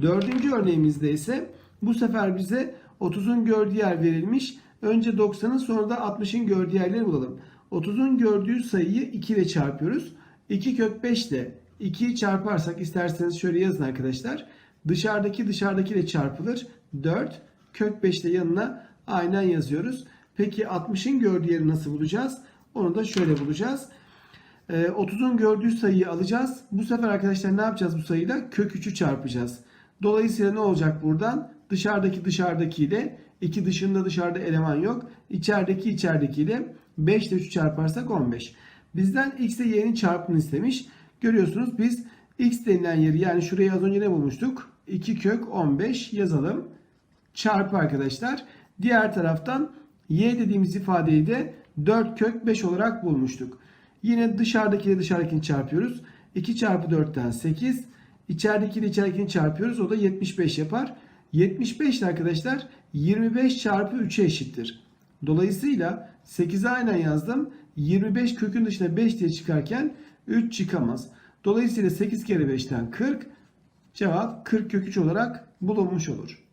Dördüncü örneğimizde ise bu sefer bize 30'un gördüğü yer verilmiş. Önce 90'ın sonra da 60'ın gördüğü yerleri bulalım. 30'un gördüğü sayıyı 2 ile çarpıyoruz. 2 kök 5 ile 2'yi çarparsak isterseniz şöyle yazın arkadaşlar. Dışarıdaki dışarıdaki ile çarpılır. 4 kök 5 ile yanına aynen yazıyoruz. Peki 60'ın gördüğü yeri nasıl bulacağız? Onu da şöyle bulacağız. Ee, 30'un gördüğü sayıyı alacağız. Bu sefer arkadaşlar ne yapacağız bu sayıyla? Kök 3'ü çarpacağız. Dolayısıyla ne olacak buradan? Dışarıdaki dışarıdaki ile 2 dışında dışarıda eleman yok. İçerideki içerideki ile 5 ile 3 çarparsak 15. Bizden x ile y'nin çarpımını istemiş. Görüyorsunuz biz x denilen yeri yani şurayı az önce ne bulmuştuk? 2 kök 15 yazalım. Çarpı arkadaşlar. Diğer taraftan y dediğimiz ifadeyi de 4 kök 5 olarak bulmuştuk. Yine dışarıdaki ile dışarıdakini çarpıyoruz. 2 çarpı 4'ten 8. İçerideki ile içeridekini çarpıyoruz. O da 75 yapar. 75 de arkadaşlar 25 çarpı 3'e eşittir. Dolayısıyla 8'e aynen yazdım. 25 kökün dışına 5 diye çıkarken 3 çıkamaz. Dolayısıyla 8 kere 5'ten 40. Cevap 40 kök 3 olarak bulunmuş olur.